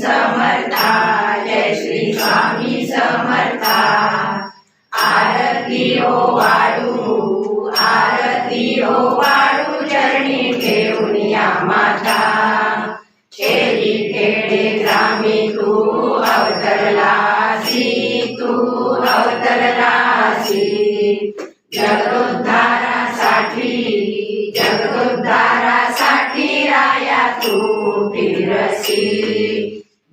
समर्था जय श्री स्वामी समर्था. आरती हो ओ वाळू आरती हो ओ वाळू चरणी घेऊन या माता. खेळी खेडे ग्रामी तू अवतरलासी तू अवतरलासी जगोद्धारासाठी जगोद्धारासाठी राया तू फिरसी.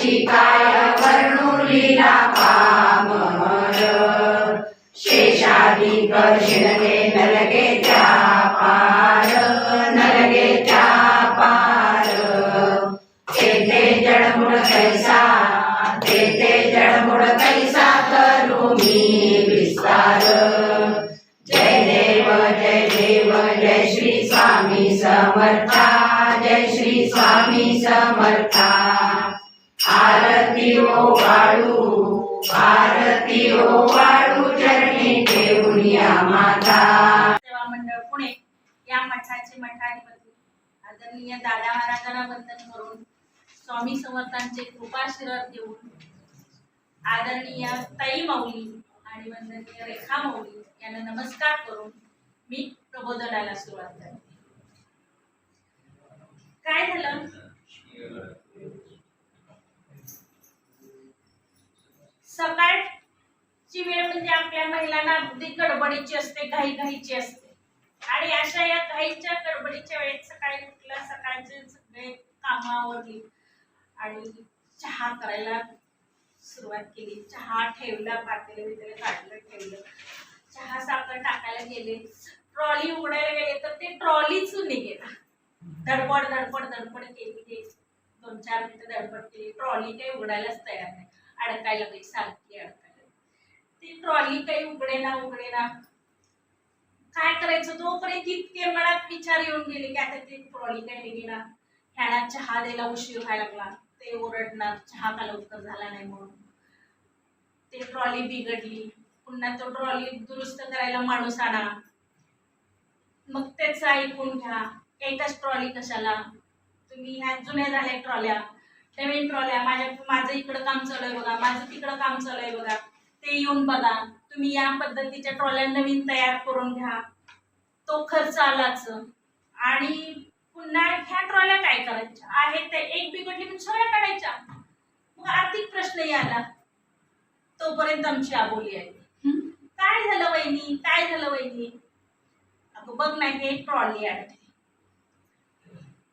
शिकाय त्याची पामर. शेषादी कर्षणगे नलगे त्या पार नलगे त्या पार. तेथे जडमुड कैसा तेथे जडमुड कैसा करू मी विस्तार. जय देव जय देव जय श्री स्वामी समर्था जय श्री स्वामी समर्था. आरती ओ वाळू आरती ओ वाळू जननी देऊया माता. सेवा मंडळ पुणे या मठाचे मठाधिपती आदरणीय दादा महाराजांना वंदन करून स्वामी समर्थांचे कृपाशीर्वाद देऊन आदरणीय ताई माऊली आणि वंदनीय रेखा माऊली यांना नमस्कार करून मी प्रबोधनाला सुरुवात करते. काय झालं सकाळची वेळ म्हणजे आपल्या महिलांना अगदी गडबडीची असते घाई घाईची असते. आणि अशा या घाईच्या गडबडीच्या वेळेत सकाळी उठलं सकाळचे सगळे कामावरली आणि चहा करायला सुरुवात केली. चहा ठेवला पातेले वगैरे काढलं ठेवलं. चहा साखर टाकायला गेले. ट्रॉली उघडायला गेले तर ते ट्रॉलीच निघेना. धडपड धडपड धडपड केली ते. दोन चार मिनिटं धडपड केली. ट्रॉली काही उघडायलाच तयार नाही. अडकायला लागली सारखी अडकायला. ती ट्रॉली काही उघडेना उघडेना काय करायचं? तोपर्यंत इतके मनात विचार येऊन गेले की आता ती ट्रॉली काही निघेना ह्याला चहा द्यायला उशीर व्हायला लागला. ते ओरडणार चहा का लवकर झाला नाही म्हणून. ते ट्रॉली बिघडली. पुन्हा तो ट्रॉली दुरुस्त करायला माणूस आणा. मग त्याचं ऐकून घ्या. एकच ट्रॉली कशाला? तुम्ही ह्या जुन्या झाल्या ट्रॉल्या नवीन ट्रॉल्या माझ्या माझं इकडं काम चालू आहे बघा. माझं तिकडं काम चालू आहे बघा. ते येऊन बघा. तुम्ही या पद्धतीच्या ट्रॉल्या नवीन तयार करून घ्या. तो खर्च आलाच. आणि पुन्हा ह्या ट्रॉल्या काय करायच्या? आहेत त्या एक बिघडली पण सगळ्या काढायच्या. मग आर्थिक प्रश्नही आला तोपर्यंत आमची आबोली आहे. काय झालं वहिनी? काय झालं वहिनी? अगं बघ नाही हे ट्रॉली आणते.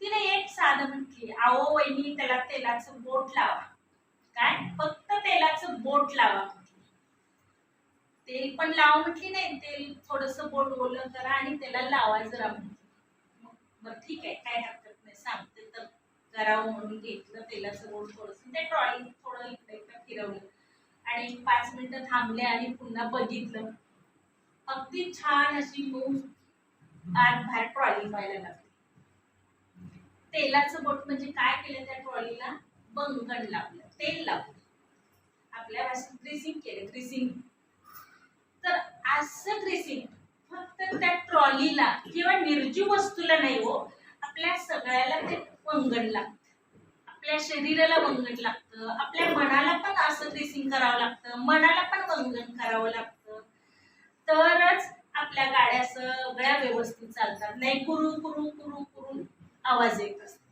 तिने एक साधं म्हटली आहो वहिनी त्याला तेलाचं बोट लावा. काय? फक्त तेलाचं बोट लावा. तेल पण लावा म्हटली नाही तेल थोडस बोट ओलं करा आणि त्याला लावा जरा. मग बरं ठीक आहे काय हरकत नाही. सांगते तर करावं म्हणून घेतलं तेलाचं बोट थोडस. ते ट्रॉली थोडं इकडे इकडे फिरवलं. आणि पाच मिनिटं थांबले आणि पुन्हा बघितलं. अगदी छान अशी मऊ आत बाहेर ट्रॉली व्हायला लागली. तेलाचं बोट म्हणजे काय केलं त्या ट्रॉलीला? बंगण लावलं. तेल लावलं. आपल्या भाषेत ग्रीसिंग केलं. ग्रीसिंग तर असं ग्रीसिंग फक्त त्या ट्रॉलीला किंवा निर्जीव वस्तूला नाही हो आपल्या सगळ्याला ते वंगण लागतं. आपल्या शरीराला वंगण लागतं. आपल्या मनाला पण असं ग्रीसिंग करावं लागतं. मनाला पण वंगण करावं लागतं. तरच आपल्या गाड्या सगळ्या व्यवस्थित चालतात. नाही कुरू कुरू कुरू कुरू आवाज येत असतो.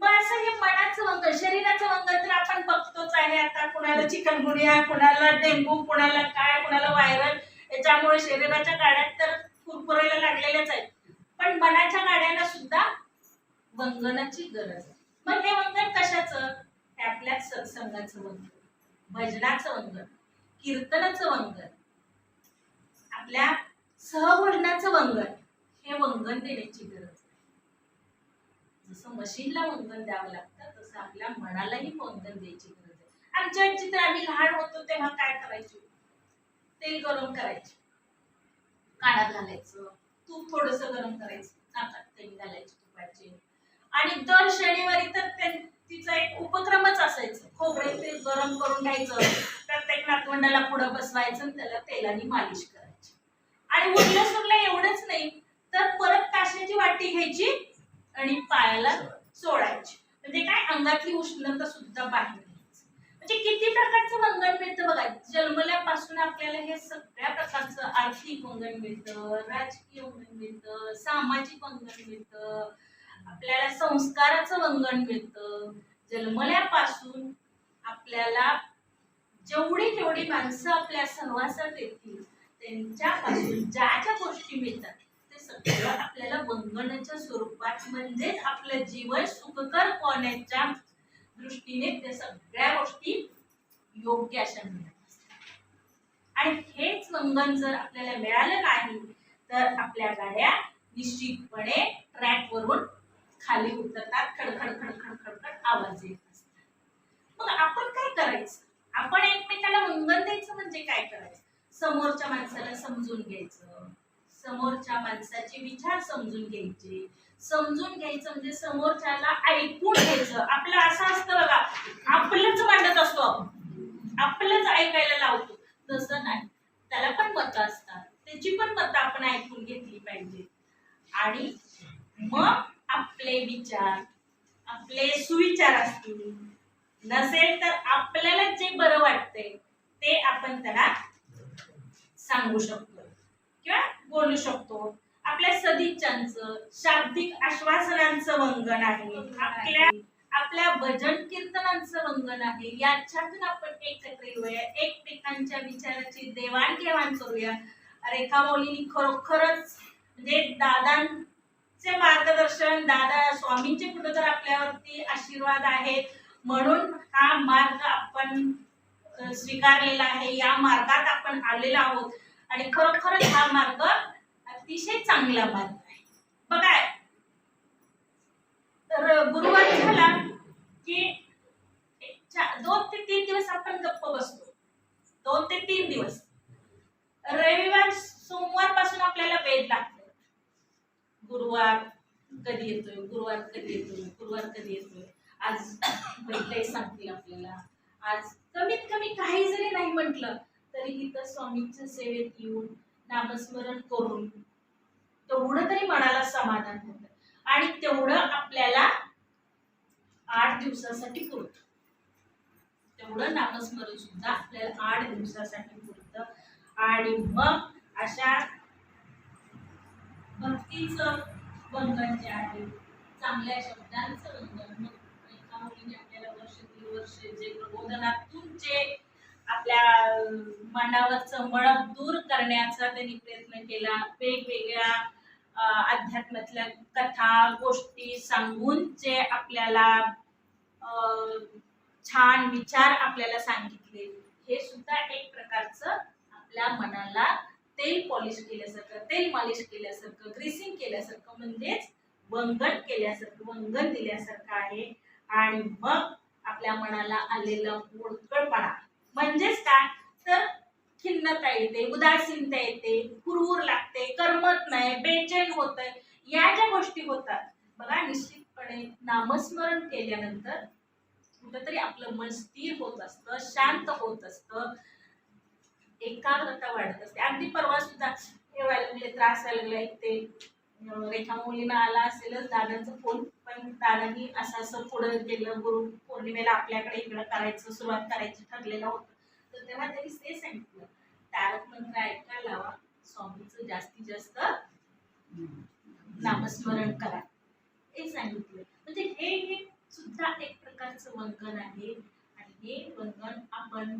मग असं हे मनाचं वंगण शरीराचं वंगण तर आपण बघतोच आहे. आता कुणाला चिकनगुनिया कुणाला डेंगू कुणाला काय कुणाला व्हायरल त्याच्यामुळे शरीराच्या गाड्यात तर कुरकुरायला लागलेल्याच आहेत पण मनाच्या गाड्याला सुद्धा वंगनाची गरज आहे. मग हे वंगण कशाचं? हे आपल्या सत्संगाचं वंगन भजनाचं वंगण कीर्तनाचं वंगन आपल्या सहवर्णाचं वंगन हे वंगन देण्याची गरज आहे. जसं मशीनला वंगन द्यावं लागतं तसं आपल्या मनालाही वंगन द्यायची गरज आहे. आमच्या आजी तर आम्ही लहान होतो तेव्हा काय करायचो? तेल गरम करायचे. काढा घालायचं. तूप थोडस गरम करायचं. नाकात तेल घालायचे तुपाचे. आणि दर शनिवारी तर तिचा एक उपक्रमच असायचं. खोबरे तेल गरम करून घ्यायचं. प्रत्येक नातवंडाला पुढं बसवायचं आणि त्याला तेलाने मालिश करायची. आणि उरलं सुरलं एवढंच नाही. तर परत काशाची वाटी घ्यायची आणि पायाला सोडायची. म्हणजे काय? अंगातली उष्णता सुद्धा बाहेर म्हणजे किती प्रकारचं वंगण मिळतं बघा जन्मल्यापासून आपल्याला हे सगळ्या प्रकारचं आर्थिक वंगण मिळतं राजकीय वंगण मिळतं सामाजिक वंगण मिळतं आपल्याला संस्काराचं वंगण मिळतं. जन्मल्यापासून आपल्याला जेवढी जेवढी माणसं आपल्या सहवासात येतील त्यांच्यापासून ज्या ज्या गोष्टी मिळतात ते सगळं आपल्याला वंगणाच्या स्वरूपात म्हणजेच आपलं जीवन सुखकर होण्याच्या दृष्टीने त्या सगळ्या गोष्टी योग्य अशा मिळत आणि हेच वंगण जर आपल्याला मिळालं नाही तर आपल्या गाड्या निश्चितपणे ट्रॅक वरून खाली उतरतात खडखड खडखड खडखड आवाज येत असतात. मग आपण काय करायचं? आपण एकमेकाला वंगण द्यायचं म्हणजे काय करायचं? समोरच्या माणसाला समजून घ्यायचं. समोरच्या माणसाचे विचार समजून घ्यायचे. समजून घ्यायचं म्हणजे समोरच्याला ऐकून घ्यायचं. आपलं असं असतं बघा आपलंच मांडत असतो आपण. आपलंच ऐकायला लावतो. तसं नाही. त्याला पण मतं असतात. त्याची पण मतं आपण ऐकून घेतली पाहिजे. आणि मग आपले विचार आपले सुविचार असतील नसेल तर आपल्याला जे बरं वाटतंय ते आपण त्याला सांगू शकतो. किंवा बोलू शकतो. आपल्या सदिच्छांचं शाब्दिक आश्वासनांचं वंगण आहे. आपल्या आपल्या भजन कीर्तनांचं वंगण आहे. याच्यातून आपण एकत्र येऊया एकमेकांच्या विचाराची देवाणघेवाण करूया. रेखा मौलीनी खरोखरच म्हणजे दादांचे मार्गदर्शन दादा स्वामींचे कुठं तर आपल्यावरती आशीर्वाद आहेत म्हणून हा मार्ग आपण स्वीकारलेला आहे. या मार्गात आपण आलेलो आहोत. आणि खरोखरच हा मार्ग अतिशय चांगला मार्ग आहे. बघा. तर गुरुवार झाला दोन ते तीन दिवस आपण गप्प बसतो. दोन ते तीन दिवस. रविवार सोमवारपासून आपल्याला वेद लागतो. गुरुवार कधी येतोय गुरुवार कधी येतोय गुरुवार कधी येतोय. आज बैठे सांगतील आपल्याला. आज कमीत कमी काही जरी नाही म्हटलं तरी इथं स्वामींच्या सेवेत येऊन नामस्मरण करून तेवढं तरी मनाला समाधान होतं. आणि तेवढं आपल्याला आठ दिवसासाठी पुरतं. तेवढं नामस्मरण सुद्धा आपल्याला आठ दिवसासाठी पुरतं. आणि मग अशा भक्तीचं बंधन जे आहे चांगल्या शब्दांचं बंधन मग एका मुलीने आपल्याला वर्ष दीड वर्ष जे प्रबोधनातून जे आपल्या मनावरचं मळप दूर करण्याचा त्यांनी प्रयत्न केला वेगवेगळ्या अध्यात्मातल्या कथा गोष्टी सांगून जे आपल्याला अं, छान विचार आपल्याला सांगितले. हे सुद्धा एक प्रकारचं आपल्या मनाला तेल पॉलिश केल्यासारखं तेल मालिश केल्यासारखं ग्रीसिंग केल्यासारखं म्हणजेच वंगण केल्यासारखं वंगण दिल्यासारखं आहे. आणि मग आपल्या मनाला आलेलं मोडकळपणा. म्हणजेच काय? तर खिन्नता येते उदासीनता येते कुरवूर लागते करमत नाही बेचैन होत या ज्या गोष्टी होतात बघा निश्चितपणे नामस्मरण केल्यानंतर कुठंतरी आपलं मन स्थिर होत असतं शांत होत असतं. एकाग्रता वाढत असते. अगदी परवा सुद्धा हे व्हायला लागले त्रास व्हायला लागला ते रेखा मुलीनं आला असेलच दादांचा फोन पण दादानी असं असं पुढं केलं गुरु पौर्णिमेला आपल्याकडे इकडं करायचं सुरुवात करायची ठरलेलं होतं. तर तेव्हा त्यांनी ते सांगितलं. तारक मंत्र ऐकायला लावा. स्वामीचं जास्तीत जास्त नामस्मरण करा. हे सांगितलं. म्हणजे हे हे सुद्धा एक प्रकारचं वंकन आहे. आणि हे वंकन आपण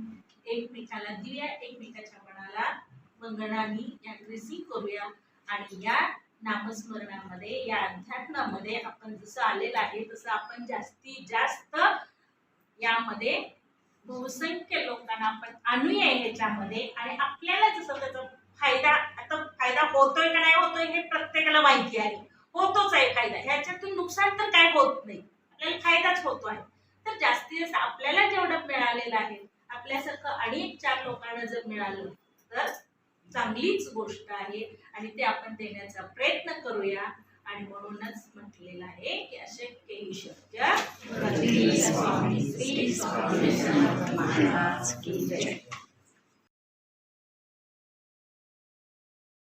एकमेकाला देऊया एकमेकाच्या मनाला वंगणाने या ड्रेसिंग करूया. आणि या नामस्मरणामध्ये या अध्यात्मामध्ये आपण जसं आलेलं आहे तसं आपण जास्तीत जास्त यामध्ये बहुसंख्य लोकांना आपण आणूया ह्याच्यामध्ये. आणि आपल्याला जसं त्याचा फायदा आता फायदा होतोय का नाही होतोय हे प्रत्येकाला माहिती आहे. होतोच आहे फायदा. ह्याच्यातून नुकसान तर काय होत नाही. आपल्याला फायदाच होतो आहे तर जास्तीत जास्त आपल्याला जेवढं मिळालेलं आहे आपल्यासारखं अनेक चार लोकांना जर मिळालं तर चांगलीच गोष्ट आहे आणि ते आपण देण्याचा प्रयत्न करूया. आणि म्हणूनच म्हटलेलं आहे की अशक्य ही शक्य.